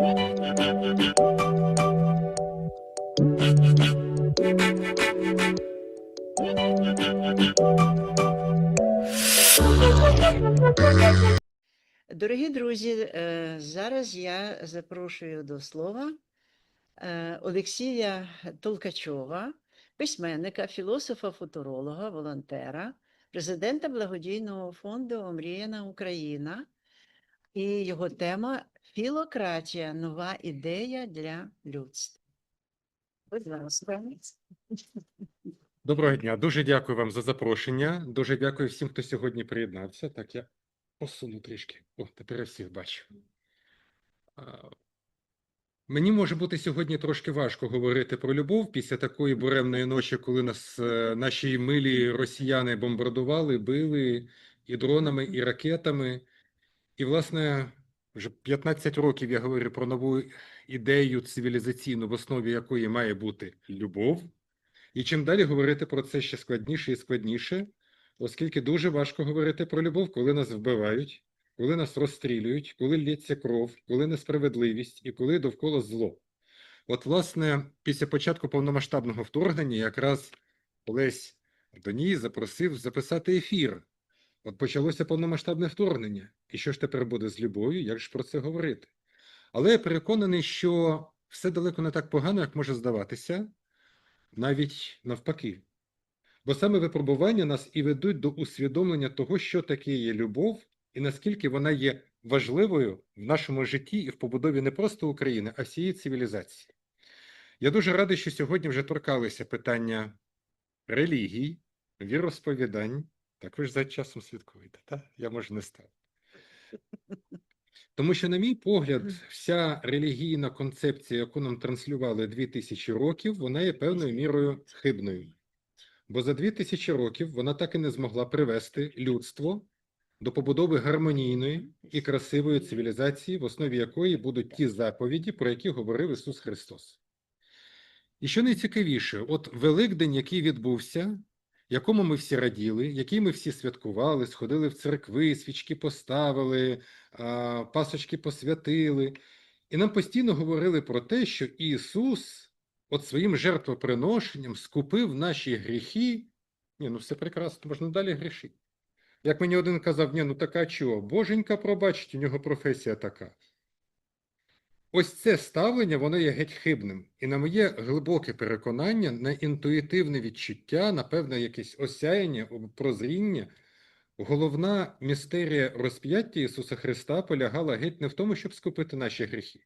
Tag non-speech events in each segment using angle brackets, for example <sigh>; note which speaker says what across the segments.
Speaker 1: Дорогі друзі, е, зараз я запрошую до слова е, Олексія Толкачова, письменника, філософа, футуролога, волонтера, президента благодійного фонду Омріяна Україна. І його тема Філократія нова ідея для людства.
Speaker 2: Доброго дня, дуже дякую вам за запрошення. Дуже дякую всім, хто сьогодні приєднався. Так, я посуну трішки. О, тепер я всіх бачу. Мені може бути сьогодні трошки важко говорити про любов після такої буремної ночі, коли нас е, наші милі росіяни бомбардували, били і дронами, і ракетами. І, власне, вже 15 років я говорю про нову ідею цивілізаційну, в основі якої має бути любов. І чим далі говорити про це ще складніше і складніше, оскільки дуже важко говорити про любов, коли нас вбивають, коли нас розстрілюють, коли лється кров, коли несправедливість і коли довкола зло. От, власне, після початку повномасштабного вторгнення якраз Олесь Доній запросив записати ефір. От почалося повномасштабне вторгнення. І що ж тепер буде з любов'ю? Як ж про це говорити? Але я переконаний, що все далеко не так погано, як може здаватися навіть навпаки. Бо саме випробування нас і ведуть до усвідомлення того, що таке є любов, і наскільки вона є важливою в нашому житті і в побудові не просто України, а всієї цивілізації. Я дуже радий, що сьогодні вже торкалися питання релігій, віросповідань. Так ви ж за часом слідкуєте, так? Я може не став. Тому що, на мій погляд, вся релігійна концепція, яку нам транслювали 2000 років, вона є певною мірою хибною. Бо за 2000 років вона так і не змогла привести людство до побудови гармонійної і красивої цивілізації, в основі якої будуть ті заповіді, про які говорив Ісус Христос. І що найцікавіше, от Великдень, який відбувся, якому ми всі раділи, який ми всі святкували, сходили в церкви, свічки поставили, пасочки посвятили. І нам постійно говорили про те, що Ісус от своїм жертвоприношенням скупив наші гріхи. Ні, ну все прекрасно, можна далі грішити. Як мені один казав, ні, ну така чого? Боженька, пробачить, у нього професія така. Ось це ставлення, воно є геть хибним. І на моє глибоке переконання, на інтуїтивне відчуття, на певне якесь осяяння, прозріння, головна містерія розп'яття Ісуса Христа полягала геть не в тому, щоб скупити наші гріхи.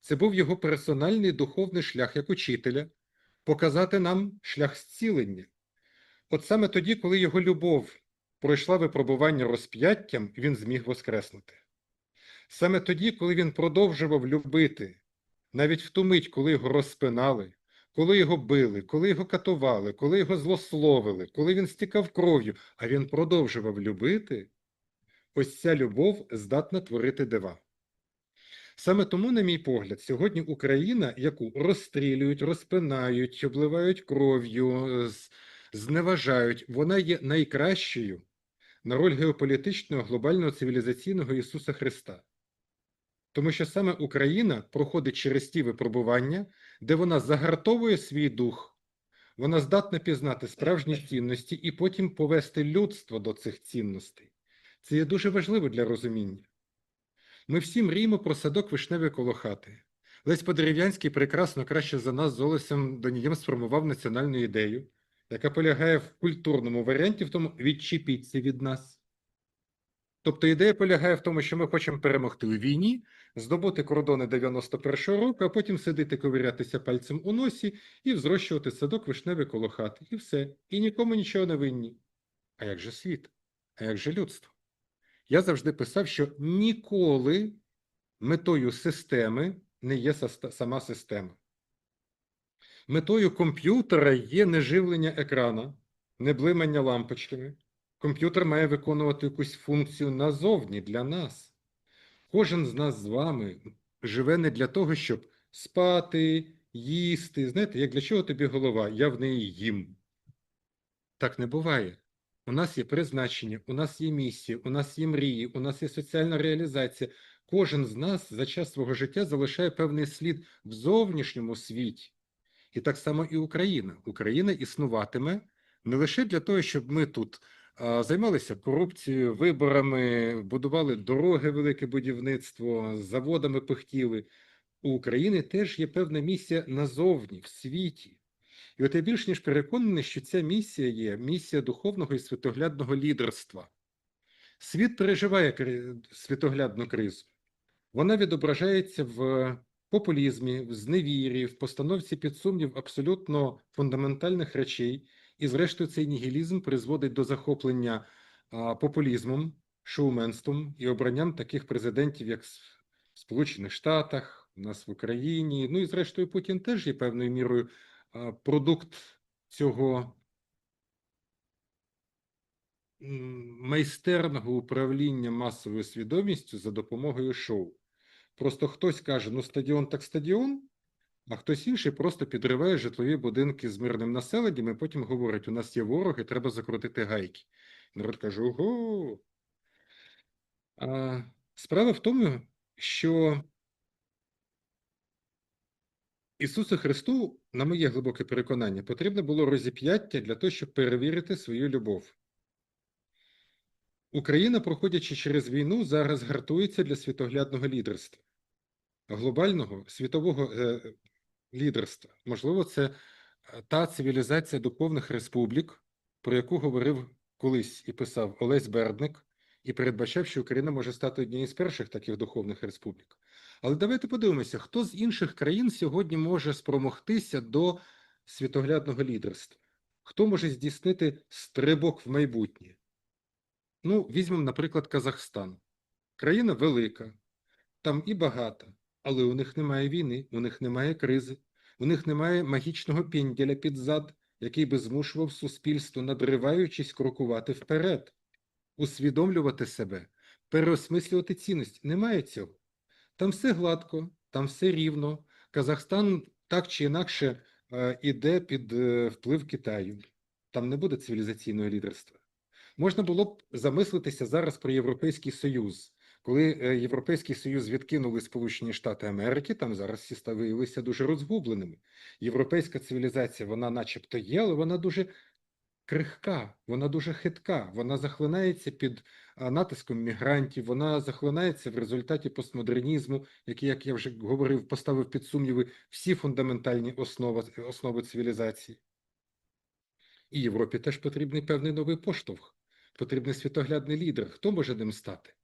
Speaker 2: Це був його персональний духовний шлях як учителя, показати нам шлях зцілення. От саме тоді, коли його любов пройшла випробування розп'яттям, він зміг воскреснути. Саме тоді, коли він продовжував любити, навіть в ту мить, коли його розпинали, коли його били, коли його катували, коли його злословили, коли він стікав кров'ю, а він продовжував любити, ось ця любов здатна творити дива. Саме тому, на мій погляд, сьогодні Україна, яку розстрілюють, розпинають, обливають кров'ю, зневажають, вона є найкращою на роль геополітичного глобального цивілізаційного Ісуса Христа. Тому що саме Україна проходить через ті випробування, де вона загартовує свій дух, вона здатна пізнати справжні цінності і потім повести людство до цих цінностей. Це є дуже важливо для розуміння. Ми всі мріємо про садок вишневий коло хати. Лесь Подерев'янський прекрасно краще за нас з Олесем Донієм сформував національну ідею, яка полягає в культурному варіанті, в тому відчепіться від нас. Тобто ідея полягає в тому, що ми хочемо перемогти у війні, здобути кордони 91-го року, а потім сидіти, ковирятися пальцем у носі і взрощувати садок вишневий коло хати. І все. І нікому нічого не винні. А як же світ? А як же людство? Я завжди писав, що ніколи метою системи не є сама система. Метою комп'ютера є не живлення екрана, не блимання лампочками. Комп'ютер має виконувати якусь функцію назовні для нас. Кожен з нас з вами живе не для того, щоб спати, їсти. Знаєте, як для чого тобі голова? Я в неї їм. Так не буває. У нас є призначення, у нас є місія, у нас є мрії, у нас є соціальна реалізація. Кожен з нас за час свого життя залишає певний слід в зовнішньому світі. І так само і Україна. Україна існуватиме не лише для того, щоб ми тут займалися корупцією, виборами, будували дороги, велике будівництво, заводами пихтіли. У України теж є певна місія назовні, в світі. І от я більш ніж переконаний, що ця місія є місія духовного і світоглядного лідерства. Світ переживає світоглядну кризу. Вона відображається в популізмі, в зневірі, в постановці під сумнів абсолютно фундаментальних речей. І, зрештою, цей нігілізм призводить до захоплення популізмом, шоуменством і обранням таких президентів, як в Сполучених Штатах, у нас в Україні. Ну і зрештою, Путін теж є певною мірою продукт цього майстерного управління масовою свідомістю за допомогою шоу. Просто хтось каже, ну стадіон так стадіон, а хтось інший просто підриває житлові будинки з мирним населенням і потім говорить: у нас є вороги, треба закрутити гайки. Народ каже: ого. А, справа в тому, що Ісусу Христу, на моє глибоке переконання, потрібно було розіп'яття для того, щоб перевірити свою любов. Україна, проходячи через війну, зараз гартується для світоглядного лідерства, глобального світового е, лідерства. Можливо, це е, та цивілізація духовних республік, про яку говорив колись і писав Олесь Бердник, і передбачав, що Україна може стати однією з перших таких духовних республік. Але давайте подивимося, хто з інших країн сьогодні може спромогтися до світоглядного лідерства? Хто може здійснити стрибок в майбутнє? Ну, візьмемо, наприклад, Казахстан. Країна велика, там і багата, але у них немає війни, у них немає кризи, у них немає магічного пінділя під зад, який би змушував суспільство, надриваючись, крокувати вперед, усвідомлювати себе, переосмислювати цінності. Немає цього. Там все гладко, там все рівно. Казахстан так чи інакше е, іде під е, вплив Китаю. Там не буде цивілізаційного лідерства. Можна було б замислитися зараз про Європейський Союз. Коли е, Європейський Союз відкинули Сполучені Штати Америки, там зараз всі виявилися дуже розгубленими. Європейська цивілізація, вона начебто є, але вона дуже крихка, вона дуже хитка, вона захлинається під натиском мігрантів, вона захлинається в результаті постмодернізму, який, як я вже говорив, поставив під сумніви всі фундаментальні основи, основи цивілізації. І Європі теж потрібний певний новий поштовх, потрібний світоглядний лідер. Хто може ним стати?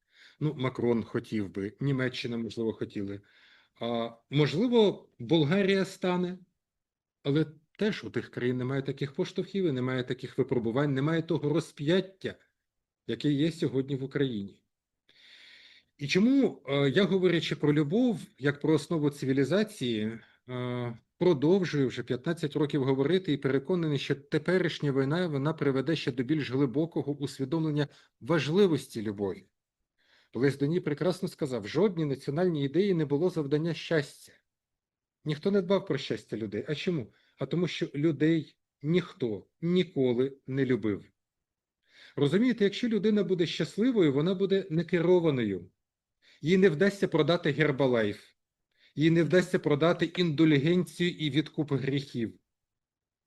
Speaker 2: Ну, Макрон хотів би, Німеччина, можливо, хотіли. А, можливо, Болгарія стане, але теж у тих країн немає таких поштовхів, і немає таких випробувань, немає того розп'яття, яке є сьогодні в Україні. І чому е, я, говорячи про любов, як про основу цивілізації, е, продовжую вже 15 років говорити і переконаний, що теперішня війна вона приведе ще до більш глибокого усвідомлення важливості любові. Олесь Доні прекрасно сказав: жодній національній ідеї не було завдання щастя. Ніхто не дбав про щастя людей. А чому? А тому, що людей ніхто ніколи не любив. Розумієте, якщо людина буде щасливою, вона буде некерованою. Їй не вдасться продати гербалайф, їй не вдасться продати індулігенцію і відкуп гріхів.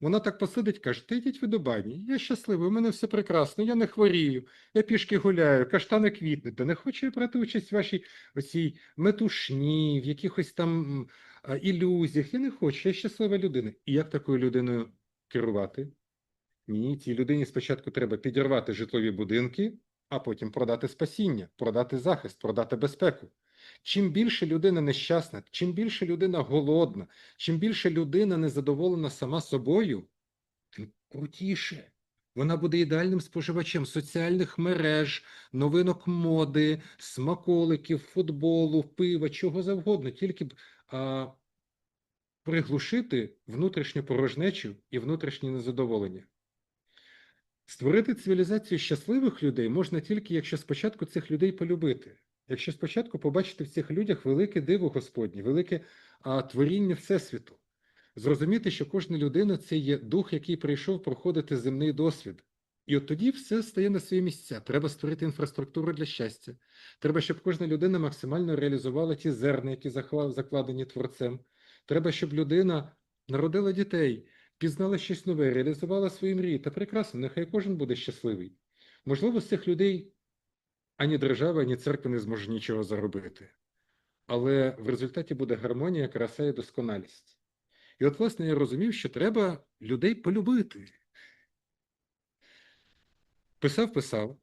Speaker 2: Вона так посидить, каже: Ти йдіть ви до бані, я щасливий, у мене все прекрасно, я не хворію, я пішки гуляю, каштани квітнуть. Та не хочу я брати участь в вашій оцій метушні, в якихось там а, ілюзіях. Я не хочу, я щаслива людина. І як такою людиною керувати? Ні, цій людині спочатку треба підірвати житлові будинки, а потім продати спасіння, продати захист, продати безпеку. Чим більше людина нещасна, чим більше людина голодна, чим більше людина незадоволена сама собою, тим крутіше. Вона буде ідеальним споживачем соціальних мереж, новинок моди, смаколиків, футболу, пива, чого завгодно, тільки б а, приглушити внутрішню порожнечу і внутрішнє незадоволення. Створити цивілізацію щасливих людей можна тільки, якщо спочатку цих людей полюбити. Якщо спочатку побачити в цих людях велике диво Господнє, велике а, творіння Всесвіту, зрозуміти, що кожна людина це є дух, який прийшов проходити земний досвід, І от тоді все стає на свої місця. Треба створити інфраструктуру для щастя. Треба, щоб кожна людина максимально реалізувала ті зерна, які закладені творцем. Треба, щоб людина народила дітей, пізнала щось нове, реалізувала свої мрії. Та прекрасно, нехай кожен буде щасливий. Можливо, з цих людей ані держава, ані церква не зможе нічого заробити. Але в результаті буде гармонія, краса і досконалість. І от, власне, я розумів, що треба людей полюбити. Писав, писав.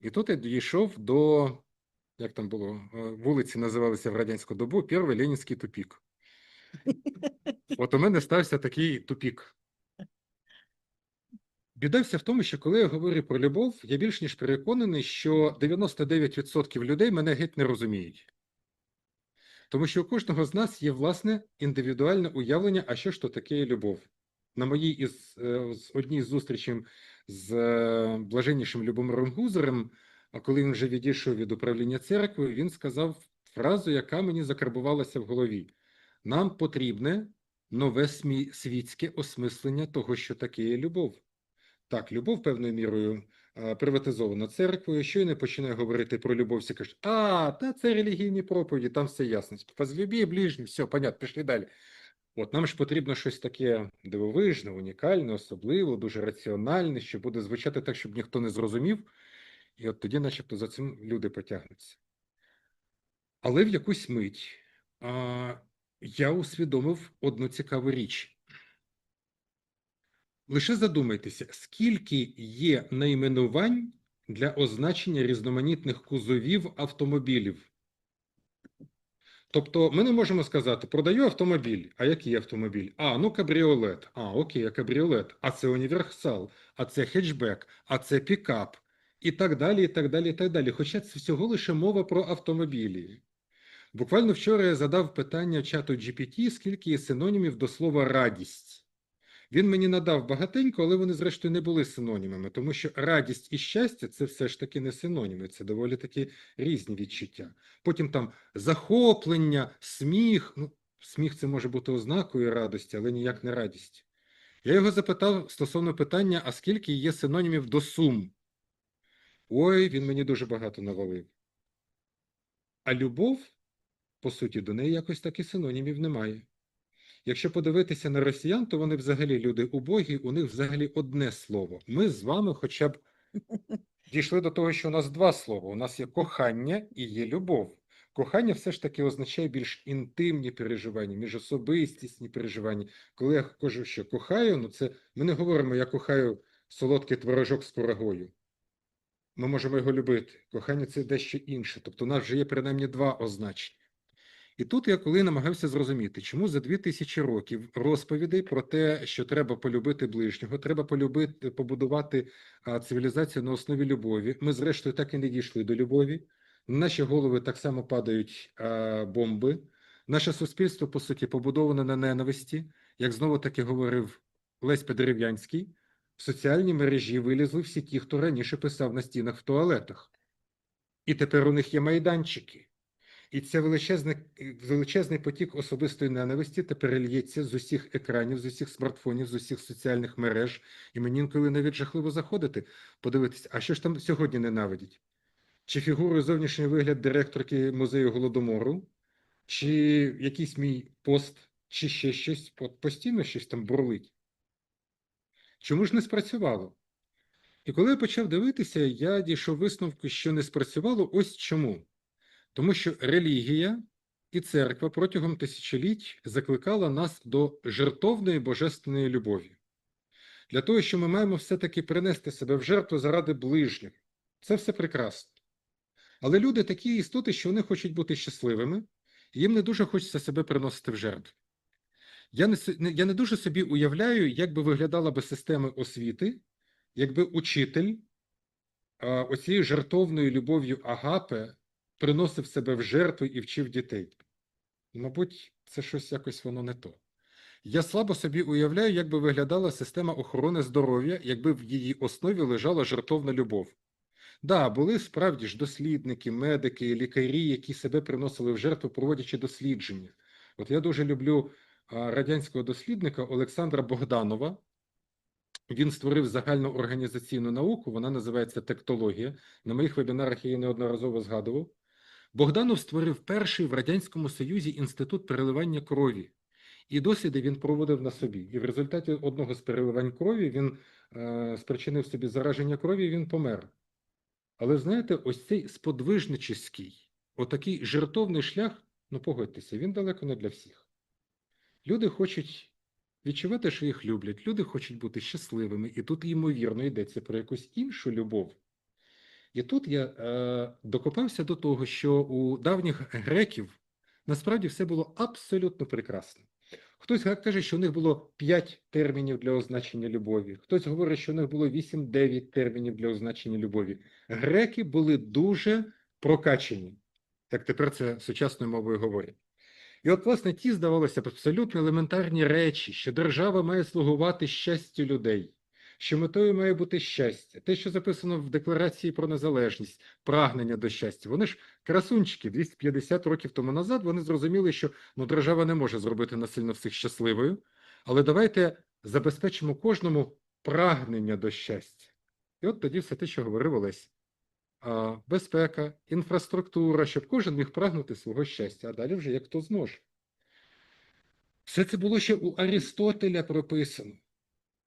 Speaker 2: І тут я дійшов до, як там було, е, вулиці називалися в радянську добу, Перший Ленінський тупік. <laughs> От у мене стався такий тупік. Біда вся в тому, що коли я говорю про любов, я більш ніж переконаний, що 99% людей мене геть не розуміють. Тому що у кожного з нас є власне індивідуальне уявлення, а що ж то таке любов. На моїй із е, з одній з зустрічей з е, блаженнішим Любомиром Гузарем, а коли він вже відійшов від управління церкви, він сказав фразу, яка мені закарбувалася в голові: нам потрібне нове світське осмислення того, що таке є любов. Так, любов певною мірою приватизована церквою. Щойно починає говорити про любов, всі кажуть, а, та це релігійні проповіді, там все ясно. Возлюби ближніх, все, понятно, пішли далі. От нам ж потрібно щось таке дивовижне, унікальне, особливе, дуже раціональне, що буде звучати так, щоб ніхто не зрозумів, і от тоді, начебто, за цим люди потягнуться. Але в якусь мить а, я усвідомив одну цікаву річ. Лише задумайтеся, скільки є найменувань для означення різноманітних кузовів автомобілів. Тобто ми не можемо сказати, продаю автомобіль. А який автомобіль? А, ну кабріолет. А, окей, а кабріолет. А це універсал, а це хетчбек, а це пікап. І так далі, і так далі, і так далі. Хоча це всього лише мова про автомобілі. Буквально вчора я задав питання чату GPT, скільки є синонімів до слова радість. Він мені надав багатенько, але вони, зрештою, не були синонімами, тому що радість і щастя це все ж таки не синоніми, це доволі таки різні відчуття. Потім там захоплення, сміх. Ну, сміх це може бути ознакою радості, але ніяк не радість. Я його запитав стосовно питання: а скільки є синонімів до сум? Ой, він мені дуже багато навалив. А любов, по суті, до неї якось так і синонімів немає. Якщо подивитися на росіян, то вони взагалі люди убогі, у них взагалі одне слово. Ми з вами хоча б дійшли до того, що у нас два слова. У нас є кохання і є любов. Кохання все ж таки означає більш інтимні переживання, міжособистісні переживання. Коли я кажу, що кохаю, ну це ми не говоримо, я кохаю солодкий творожок з курагою. Ми можемо його любити. Кохання це дещо інше. Тобто, у нас вже є принаймні два означення. І тут я коли намагався зрозуміти, чому за дві тисячі років розповідей про те, що треба полюбити ближнього, треба полюбити, побудувати цивілізацію на основі любові. Ми, зрештою, так і не дійшли до любові. На наші голови так само падають бомби. Наше суспільство, по суті, побудоване на ненависті, як знову таки говорив Лесь Подерев'янський, в соціальній мережі вилізли всі ті, хто раніше писав на стінах в туалетах. І тепер у них є майданчики. І це величезний, величезний потік особистої ненависті тепер лється з усіх екранів, з усіх смартфонів, з усіх соціальних мереж. І мені інколи навіть жахливо заходити, подивитися, а що ж там сьогодні ненавидять? Чи фігуру зовнішній вигляд директорки музею Голодомору, чи якийсь мій пост, чи ще щось, постійно щось там бурлить. Чому ж не спрацювало? І коли я почав дивитися, я дійшов висновку, що не спрацювало ось чому. Тому що релігія і церква протягом тисячоліть закликала нас до жертовної божественної любові. Для того, що ми маємо все-таки принести себе в жертву заради ближніх. Це все прекрасно. Але люди такі істоти, що вони хочуть бути щасливими, і їм не дуже хочеться себе приносити в жертву. Я не, я не дуже собі уявляю, як би виглядала би система освіти, якби учитель оцією жертовною любов'ю Агапе приносив себе в жертву і вчив дітей. Мабуть, це щось якось воно не то. Я слабо собі уявляю, як би виглядала система охорони здоров'я, якби в її основі лежала жертовна любов. Да, були справді ж дослідники, медики, лікарі, які себе приносили в жертву, проводячи дослідження. От я дуже люблю радянського дослідника Олександра Богданова. Він створив загальну організаційну науку, вона називається тектологія. На моїх вебінарах я її неодноразово згадував. Богданов створив перший в Радянському Союзі інститут переливання крові. І досліди він проводив на собі. І в результаті одного з переливань крові він е, спричинив собі зараження крові, і він помер. Але знаєте, ось цей сподвижнический, отакий жертовний шлях, ну погодьтеся, він далеко не для всіх. Люди хочуть відчувати, що їх люблять, люди хочуть бути щасливими, і тут, ймовірно, йдеться про якусь іншу любов. І тут я е, докопався до того, що у давніх греків насправді все було абсолютно прекрасно. Хтось каже, що у них було 5 термінів для означення любові, хтось говорить, що у них було 8-9 термінів для означення любові. Греки були дуже прокачені, як тепер це сучасною мовою говорять. І от, власне, ті, здавалося абсолютно елементарні речі, що держава має слугувати щастю людей, що метою має бути щастя, те, що записано в Декларації про незалежність, прагнення до щастя. Вони ж красунчики 250 років тому назад вони зрозуміли, що ну, держава не може зробити насильно всіх щасливою, але давайте забезпечимо кожному прагнення до щастя. І от тоді все те, що говорив Олесь. Безпека, інфраструктура, щоб кожен міг прагнути свого щастя, а далі вже як хто зможе. Все це було ще у Арістотеля прописано.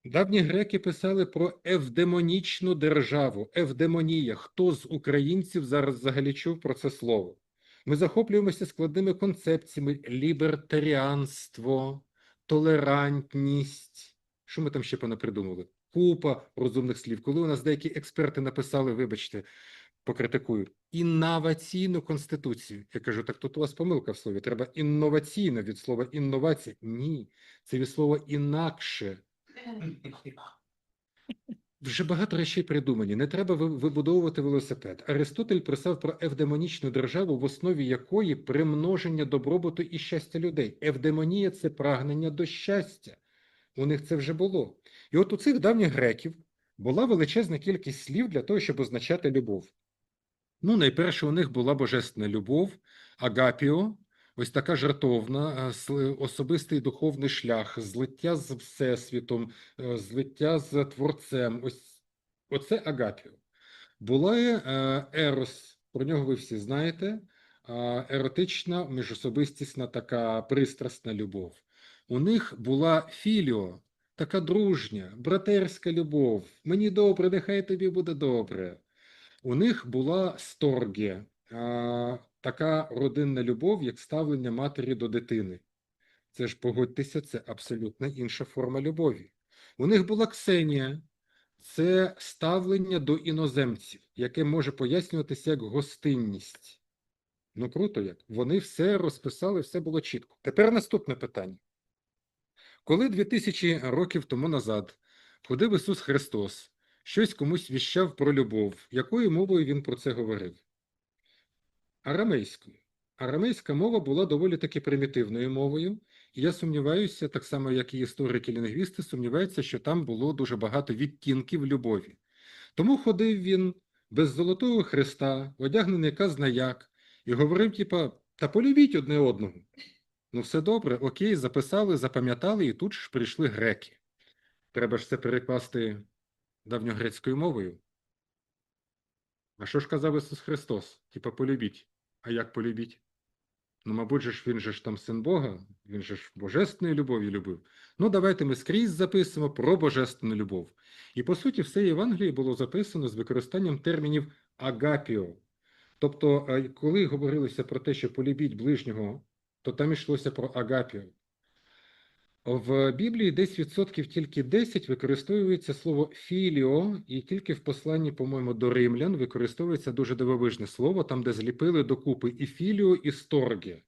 Speaker 2: Давні греки писали про евдемонічну державу, евдемонія. Хто з українців зараз взагалі чув про це слово? Ми захоплюємося складними концепціями: лібертаріанство, толерантність. Що ми там ще понапридумали? Купа розумних слів. Коли у нас деякі експерти написали, вибачте, покритикую, інноваційну конституцію. Я кажу, так тут у вас помилка в слові. Треба інноваційно від слова інновація. Ні, це від слова інакше. Вже багато речей придумані. Не треба вибудовувати велосипед. Аристотель писав про евдемонічну державу, в основі якої примноження добробуту і щастя людей. Евдемонія це прагнення до щастя. У них це вже було. І от у цих давніх греків була величезна кількість слів для того, щоб означати любов. Ну, найперше, у них була божественна любов, агапіо, ось така жертовна, е, особистий духовний шлях, злиття з Всесвітом, е, злиття з Творцем. Ось оце агапіо. Була е, ерос, про нього ви всі знаєте, е, еротична, міжособистісна така пристрасна любов. У них була філіо, така дружня, братерська любов. Мені добре, нехай тобі буде добре. У них була сторгія, така родинна любов, як ставлення матері до дитини. Це ж погодьтеся, це абсолютно інша форма любові. У них була ксенія, це ставлення до іноземців, яке може пояснюватися як гостинність. Ну, круто як. Вони все розписали, все було чітко. Тепер наступне питання. Коли 2000 років тому назад ходив Ісус Христос, щось комусь віщав про любов, якою мовою він про це говорив? Арамейською. Арамейська мова була доволі таки примітивною мовою, і я сумніваюся, так само як і історики-лінгвісти, сумніваються, що там було дуже багато відтінків любові. Тому ходив він без золотого хреста, одягнений казнаяк, і говорив, типа, та полюбіть одне одного. Ну, все добре, окей, записали, запам'ятали, і тут ж прийшли греки. Треба ж це перекласти давньогрецькою мовою. А що ж казав Ісус Христос? Типа полюбіть. А як полюбіть? Ну, мабуть, же ж він же ж там син Бога, він же ж божественної любові любив. Ну, давайте ми скрізь записуємо про божественну любов. І по суті, все Євангеліє було записано з використанням термінів агапіо. Тобто, е, коли говорилося про те, що полюбіть ближнього, то там йшлося про агапіо. В Біблії десь відсотків тільки 10 використовується слово філіо, і тільки в посланні, по-моєму, до римлян використовується дуже дивовижне слово, там, де зліпили докупи і філіо, і сторге.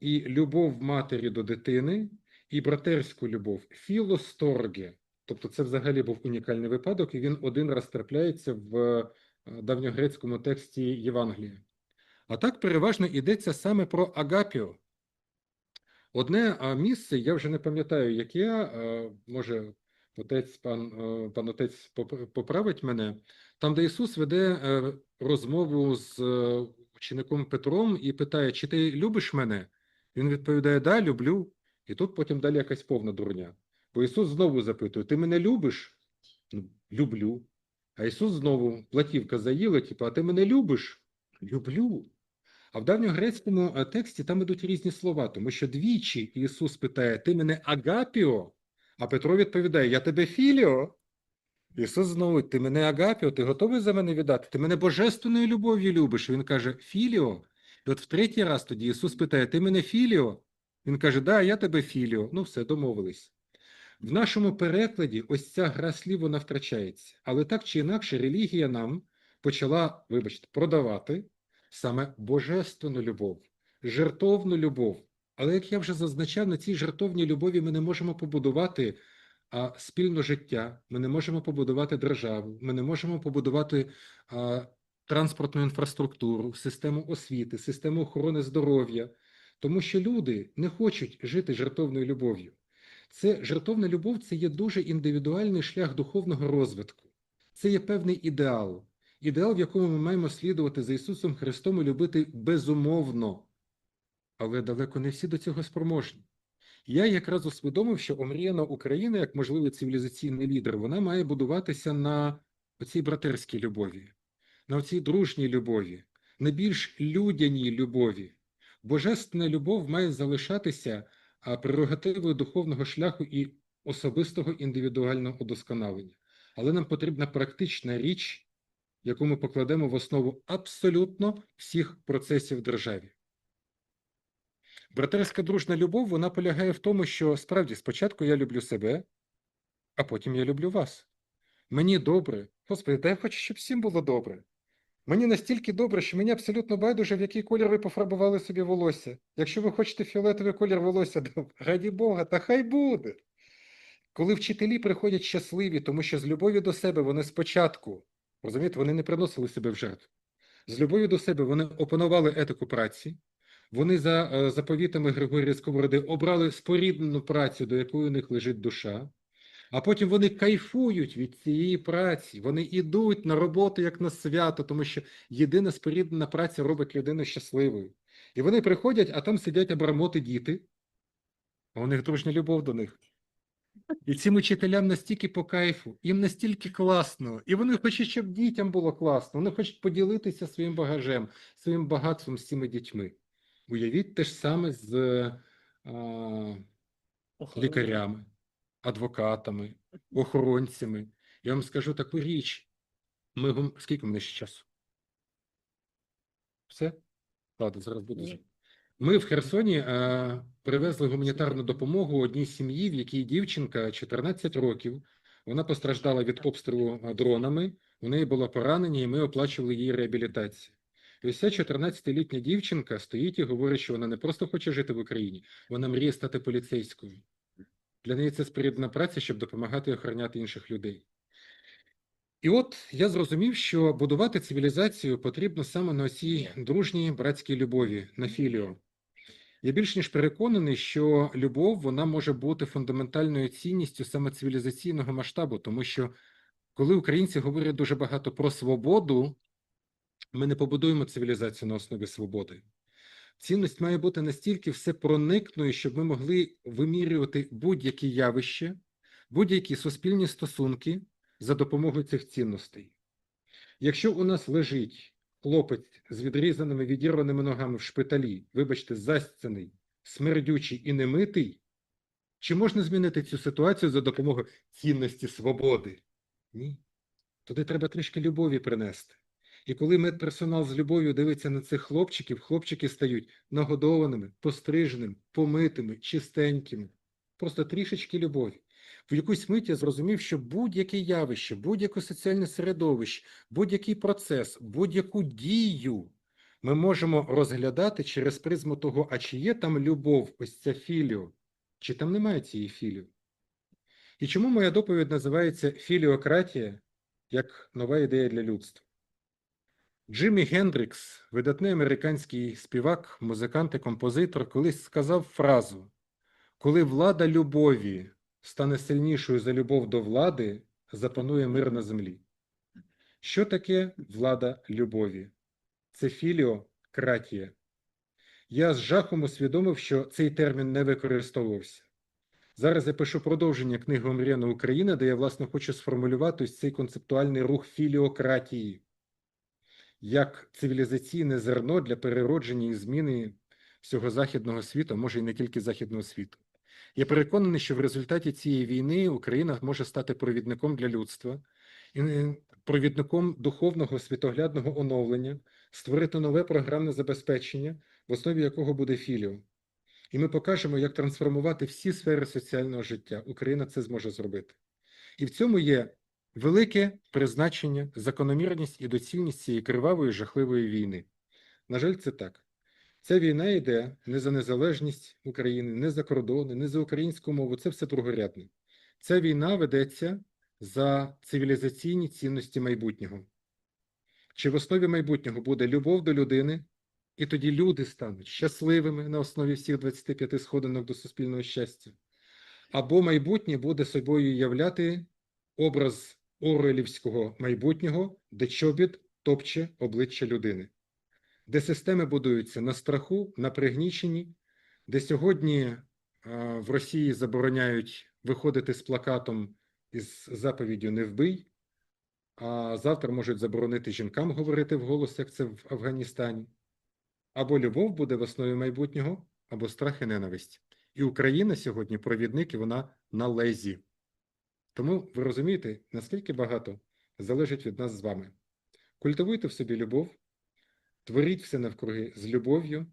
Speaker 2: І любов матері до дитини, і братерську любов філосторге. Тобто це взагалі був унікальний випадок, і він один раз трапляється в е, давньогрецькому тексті Євангелія. А так переважно йдеться саме про агапіо. Одне місце, я вже не пам'ятаю, яке, а, може, отець, пан, е, пан отець поправить мене, там, де Ісус веде е, розмову з е, учеником Петром і питає, чи ти любиш мене? Він відповідає, да, люблю. І тут потім далі якась повна дурня. Бо Ісус знову запитує, ти мене любиш? Ну, люблю. А Ісус знову платівка заїла, типу, а ти мене любиш? Люблю. А в давньогрецькому е, тексті там ідуть різні слова, тому що двічі Ісус питає: Ти мене агапіо? А Петро відповідає: Я тебе філіо. Ісус знову, ти мене агапіо, ти готовий за мене віддати? Ти мене божественною любов'ю любиш. Він каже, філіо. І от в третій раз тоді Ісус питає: Ти мене філіо? Він каже, Да, я тебе філіо. Ну, все, домовились. В нашому перекладі ось ця гра слів вона втрачається. Але так чи інакше, релігія нам почала, вибачте, продавати саме божественну любов, жертовну любов. Але як я вже зазначав, на цій жертовній любові ми не можемо побудувати а, спільне життя, ми не можемо побудувати державу, ми не можемо побудувати а, транспортну інфраструктуру, систему освіти, систему охорони здоров'я, тому що люди не хочуть жити жертовною любов'ю. Це жертовна любов це є дуже індивідуальний шлях духовного розвитку. Це є певний ідеал. Ідеал, в якому ми маємо слідувати за Ісусом Христом і любити безумовно. Але далеко не всі до цього спроможні. Я якраз усвідомив, що омріяна Україна, як можливий цивілізаційний лідер, вона має будуватися на оцій братерській любові, на оцій дружній любові, на більш людяній любові. Божественна любов має залишатися прерогативою духовного шляху і особистого індивідуального удосконалення. Але нам потрібна практична річ, яку ми покладемо в основу абсолютно всіх процесів в державі. Братерська дружна любов вона полягає в тому, що справді спочатку я люблю себе, а потім я люблю вас. Мені добре. Господи, дай хочу, щоб всім було добре. Мені настільки добре, що мені абсолютно байдуже, в який колір ви пофарбували собі волосся. Якщо ви хочете фіолетовий колір волосся, то раді Бога, та хай буде. Коли вчителі приходять щасливі, тому що з любові до себе вони спочатку, розумієте, вони не приносили себе в жертву. З любові до себе вони опанували етику праці, вони за е, заповітами Григорія Сковороди обрали споріднену працю, до якої у них лежить душа, а потім вони кайфують від цієї праці, вони йдуть на роботу як на свято, тому що єдина споріднена праця робить людину щасливою. І вони приходять, а там сидять абрамоти діти, а у них дружня любов до них. І цим учителям настільки по кайфу, їм настільки класно, і вони хочуть, щоб дітям було класно, вони хочуть поділитися своїм багажем, своїм багатством з цими дітьми. Уявіть те ж саме з а, лікарями, адвокатами, охоронцями. Я вам скажу таку річ. Ми. Скільки в мене ще часу? Все? Ладно, зараз буду. Ми в Херсоні е, привезли гуманітарну допомогу одній сім'ї, в якій дівчинка 14 років. Вона постраждала від обстрілу е, дронами. У неї було поранення, і ми оплачували її реабілітацію. І ось ця 14-літня дівчинка стоїть і говорить, що вона не просто хоче жити в Україні, вона мріє стати поліцейською. Для неї це спорідна праця, щоб допомагати охороняти інших людей. І от я зрозумів, що будувати цивілізацію потрібно саме на цій дружній братській любові, на філіо. Я більш ніж переконаний, що любов вона може бути фундаментальною цінністю саме цивілізаційного масштабу, тому що коли українці говорять дуже багато про свободу, ми не побудуємо цивілізацію на основі свободи. Цінність має бути настільки всепроникною, щоб ми могли вимірювати будь-які явища, будь-які суспільні стосунки за допомогою цих цінностей. Якщо у нас лежить хлопець з відрізаними відірваними ногами в шпиталі, вибачте, застяний, смердючий і немитий, чи можна змінити цю ситуацію за допомогою цінності свободи? Ні. Туди треба трішки любові принести. І коли медперсонал з любов'ю дивиться на цих хлопчиків, хлопчики стають нагодованими, постриженими, помитими, чистенькими. Просто трішечки любові. В якусь мить я зрозумів, що будь-яке явище, будь-яке соціальне середовище, будь-який процес, будь-яку дію ми можемо розглядати через призму того, а чи є там любов, ось ця філіо, чи там немає цієї філіо. І чому моя доповідь називається Філіократія як нова ідея для людства? Джиммі Гендрікс, видатний американський співак, музикант і композитор, колись сказав фразу: коли влада любові стане сильнішою за любов до влади, запанує мир на землі. Що таке влада любові? Це філіократія. Я з жахом усвідомив, що цей термін не використовувався. Зараз я пишу продовження книги Омріяна Україна, де я, власне, хочу сформулювати ось цей концептуальний рух філіократії як цивілізаційне зерно для переродження і зміни всього західного світу, може і не тільки західного світу. Я переконаний, що в результаті цієї війни Україна може стати провідником для людства, е, провідником духовного світоглядного оновлення, створити нове програмне забезпечення, в основі якого буде філіо. І ми покажемо, як трансформувати всі сфери соціального життя. Україна це зможе зробити. І в цьому є велике призначення, закономірність і доцільність цієї кривавої жахливої війни. На жаль, це так. Ця війна йде не за незалежність України, не за кордони, не за українську мову. Це все другорядне. Ця війна ведеться за цивілізаційні цінності майбутнього. Чи в основі майбутнього буде любов до людини, і тоді люди стануть щасливими на основі всіх 25 сходинок до суспільного щастя, або майбутнє буде собою являти образ орелівського майбутнього, де чобіт топче обличчя людини, де системи будуються на страху, на пригніченні, де сьогодні е, в Росії забороняють виходити з плакатом із заповіддю «Не вбий», а завтра можуть заборонити жінкам говорити вголос, як це в Афганістані. Або любов буде в основі майбутнього, або страх і ненависть. І Україна сьогодні провідник, і вона на лезі. Тому ви розумієте, наскільки багато залежить від нас з вами. Культивуйте в собі любов, творіть все навкруги з любов'ю,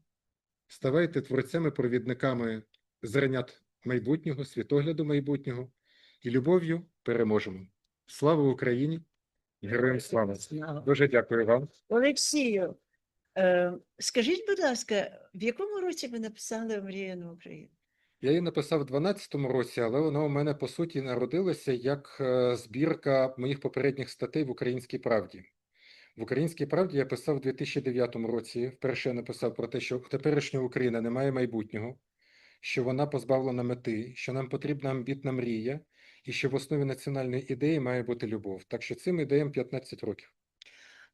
Speaker 2: ставайте творцями-провідниками зернят майбутнього, світогляду майбутнього, і любов'ю переможемо. Слава Україні! Героям слава! Дуже дякую вам.
Speaker 3: Олексію, е, скажіть, будь ласка, в якому році ви написали «Омріяну Україну»?
Speaker 2: Я її написав у 12-му році, але вона у мене по суті народилася як е, збірка моїх попередніх статей в Українській правді. В Українській правді я писав у 2009 році. Вперше я написав про те, що теперішня Україна не має майбутнього, що вона позбавлена мети, що нам потрібна амбітна мрія, і що в основі національної ідеї має бути любов. Так що цим ідеям 15 років.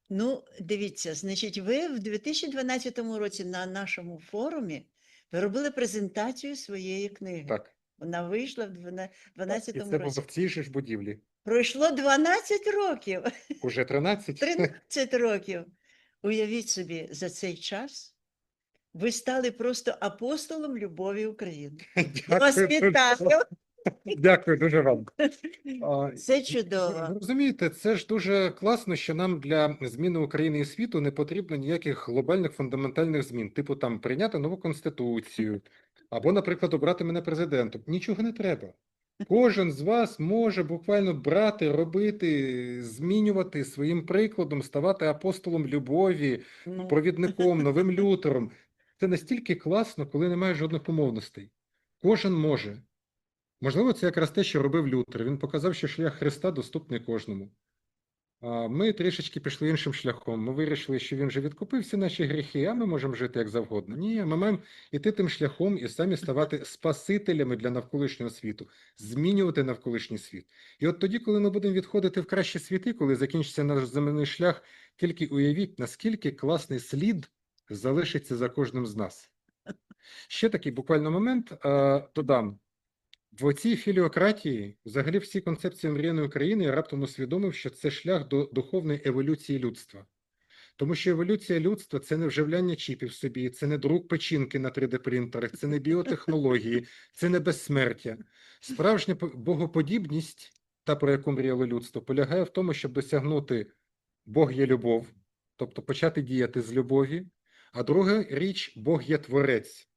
Speaker 3: Ну, дивіться, значить, ви в 2012 році на нашому форумі ви робили презентацію своєї книги.
Speaker 2: Так,
Speaker 3: Вона вийшла в 2012
Speaker 2: і це було в цій же ж будівлі.
Speaker 3: Пройшло 12 років,
Speaker 2: Уже 13.
Speaker 3: 13 років. Уявіть собі, за цей час ви стали просто апостолом любові України. Вас вітаю.
Speaker 2: Дякую дуже вам.
Speaker 3: Це чудово.
Speaker 2: Розумієте, це ж дуже класно, що нам для зміни України і світу не потрібно ніяких глобальних фундаментальних змін, типу там прийняти нову конституцію, або, наприклад, обрати мене президентом. Нічого не треба. Кожен з вас може буквально брати, робити, змінювати своїм прикладом, ставати апостолом любові,
Speaker 3: Ну,
Speaker 2: провідником, новим лютером. Це настільки класно, коли немає жодних умовностей. Кожен може. Можливо, це якраз те, що робив Лютер. Він показав, що шлях Христа доступний кожному. Ми трішечки пішли іншим шляхом. Ми вирішили, що він вже відкупив всі наші гріхи, а ми можемо жити як завгодно. Ні, ми маємо йти тим шляхом і самі ставати спасителями для навколишнього світу, змінювати навколишній світ. І от тоді, коли ми будемо відходити в кращі світи, коли закінчиться наш земний шлях, тільки уявіть, наскільки класний слід залишиться за кожним з нас. Ще такий буквально момент е, додам. В цій філіократії, взагалі, всі концепції мріяної України я раптом усвідомив, що це шлях до духовної еволюції людства. Тому що еволюція людства це не вживляння чіпів собі, це не друк печінки на 3D-принтерах, це не біотехнології, це не безсмертя. Справжня богоподібність, та про яку мріяло людство, полягає в тому, щоб досягнути Бог є любов, тобто почати діяти з любові. А друга річ Бог є творець.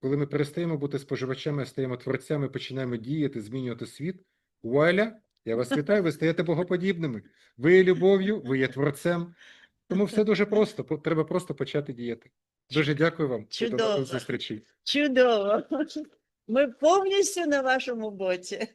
Speaker 2: Коли ми перестаємо бути споживачами, стаємо творцями, починаємо діяти, змінювати світ. Вуаля! Я вас вітаю, ви стаєте богоподібними. Ви є любов'ю, ви є творцем. Тому все дуже просто. Треба просто почати діяти. Дуже дякую вам. і До
Speaker 3: Чудово.
Speaker 2: нових.
Speaker 3: Чудово. Ми повністю на вашому боці.